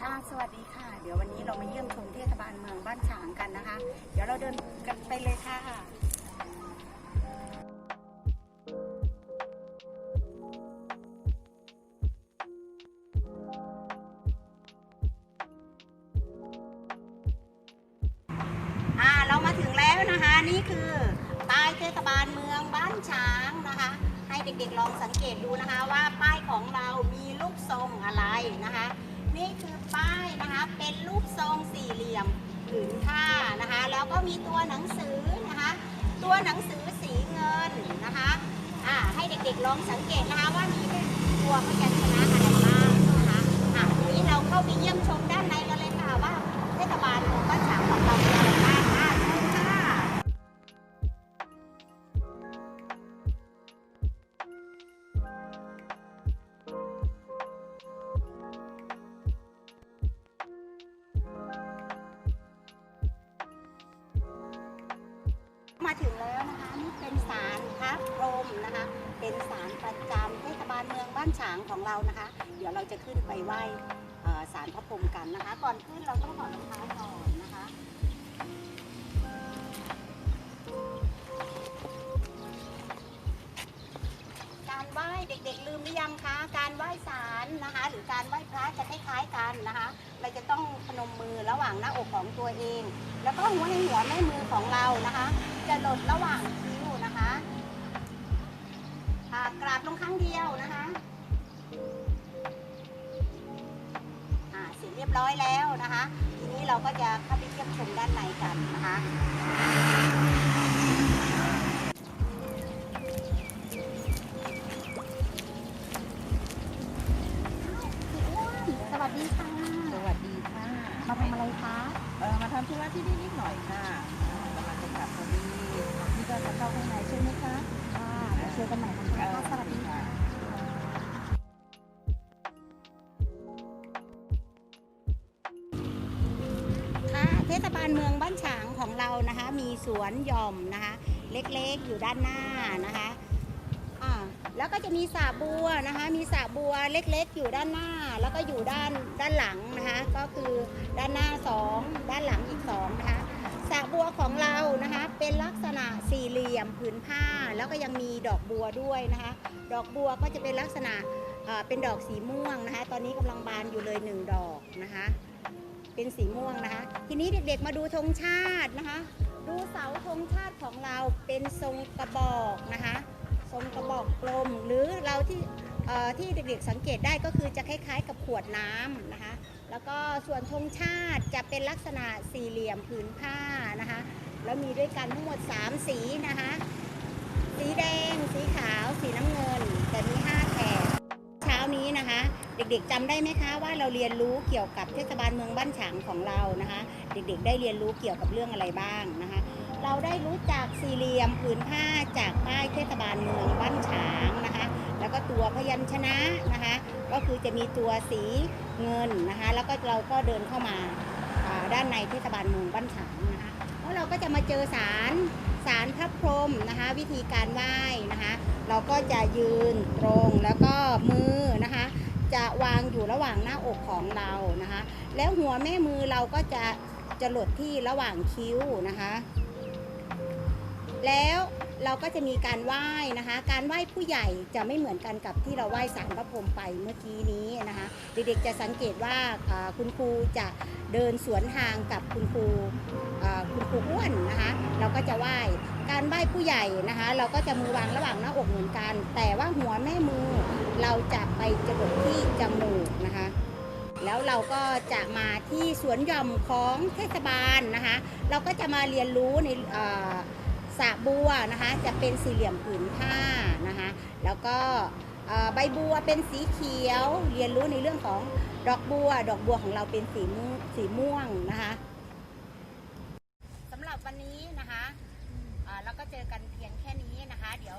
ค่ะสวัสดีค่ะ เดี๋ยววันนี้เรามาเยี่ยมชมเทศบาลเมืองบ้านฉางกันนะคะ เดี๋ยวเราเดินกันไปเลยค่ะอ่าเรามาถึงแล้วนะคะ นี่คือป้ายเทศบาลเมืองบ้านช้างนะคะ ให้เด็กๆลองสังเกตดูนะคะว่าป้ายของเรามีรูปทรงอะไรนะคะ นี่คือป้ายนะคะเป็นรูปทรงสี่เหลี่ยมผืนผ้านะคะ แล้วก็มีตัวหนังสือนะคะ ตัวหนังสือสีเงินนะคะอ่าให้เด็กๆลองสังเกตนะคะว่ามีตัวพยัญชนะอะไร มาถึงแล้วนะคะนี่เป็นศาลพระพรหมนะคะ เป็นศาลประจำเทศบาลเมืองบ้านฉางของเรานะคะ เดี๋ยวเราจะขึ้นไปไหว้ศาลพระพรหมกันนะคะ ก่อนขึ้นเราต้องถอดรองเท้าก่อนนะคะ ด็กๆลืมหรือยังคะ การไหว้ศาลนะคะ หรือการไหว้พระจะคล้ายๆกันนะคะ เราจะต้องพนมมือระหว่างหน้าอกของตัวเอง แล้วก็หัวในหัวแม่มือของเรานะคะ จะหลดระหว่างคิ้วนะคะกราบลงครั้งเดียวนะคะเสร็จเรียบร้อยแล้วนะคะ ทีนี้เราก็จะเข้าไปเยี่ยมชมด้านในกันนะคะ ดีค่ะสวัสดีค่ะมาทำอะไรคะเออมาทำธุระที่นี่นิดหน่อยค่ะกำลังจะกลับพอดีนี่ก็จะเข้าข้างในใช่ไหมคะค่ะเดี๋ยวเจอกันใหม่นะคะสวัสดีค่ะค่ะเทศบาลเมืองบ้านฉางของเรานะคะ มีสวนหย่อมนะคะ เล็กๆอยู่ด้านหน้านะคะอ่า แล้วก็จะมีสระบัวนะคะ มีสระบัวเล็กๆ อยู่ด้านหน้า แล้วก็อยู่ด้านด้านหลังนะคะ ก็คือด้านหน้าสองด้านหลังอีกสองนะคะสระบัวของเรานะคะ เป็นลักษณะสี่เหลี่ยมผืนผ้า แล้วก็ยังมีดอกบัวด้วยนะคะ ดอกบัวก็จะเป็นลักษณะเอ่อเป็นดอกสีม่วงนะคะ ตอนนี้กำลังบานอยู่เลยหนึ่งดอกนะคะ เป็นสีม่วงนะคะ ทีนี้เด็กๆมาดูธงชาตินะคะ ดูเสาธงชาติของเราเป็นทรงกระบอกนะคะ ทรงกระบอกกลม หรือเราที่ที่เด็กๆสังเกตได้ก็คือจะคล้ายๆ กับขวดน้ำนะคะแล้วก็ส่วนธงชาติจะเป็นลักษณะสี่เหลี่ยมผืนผ้านะคะแล้วมีด้วยกันทั้งหมด 3 สีนะคะ เด็กๆจำได้ไหมคะว่าเราเรียนรู้เกี่ยวกับเทศบาลเมืองบ้านฉางของเรานะคะ เด็กๆ ได้เรียนรู้เกี่ยวกับเรื่องอะไรบ้างนะคะ เราได้รู้จักสี่เหลี่ยมผืนผ้าจากป้ายเทศบาลเมืองบ้านฉางนะคะ แล้วก็ตัวพยัญชนะนะคะ ก็คือจะมีตัวสีเงินนะคะ แล้วก็เราก็เดินเข้ามาอ่าด้านในเทศบาลเมืองบ้านฉางนะคะแล้วเราก็จะมาเจอสารสารพระพรหมนะคะ วิธีการไหว้นะคะ เราก็จะยืนตรงแล้วก็มือนะคะ จะวางอยู่ระหว่างหน้าอกของเรานะคะ แล้วหัวแม่มือเราก็จะจะหลดที่ระหว่างคิ้วนะคะ แล้วเราก็จะมีการไหว้นะคะ การไหว้ผู้ใหญ่จะไม่เหมือนกันกับที่เราไหว้สารพระพรหมไปเมื่อกี้นี้นะคะ เด็กๆจะสังเกตว่าคุณครูจะเดินสวนทางกับคุณครูคุณครูอ้วนนะคะ เราก็จะไหว้การไหว้ผู้ใหญ่นะคะ เราก็จะมือวางระหว่างหน้าอกเหมือนกัน แต่ว่าหัวแม่มือเราจะไปจรดที่จมูกนะคะแล้วเราก็จะมาที่สวนหย่อมของเทศบาลนะคะ เราก็จะมาเรียนรู้ในอ่อ สะบัวนะคะจะเป็นสี่เหลี่ยมผืนผ้านะคะแล้วก็ใบบัวเป็นสีเขียวเรียนรู้ในเรื่องของดอกบัว ดอกบัวของเราเป็นสีม่วงสีม่วงนะคะสำหรับวันนี้นะคะเราก็เจอกันเพียงแค่นี้นะคะ เดี๋ยว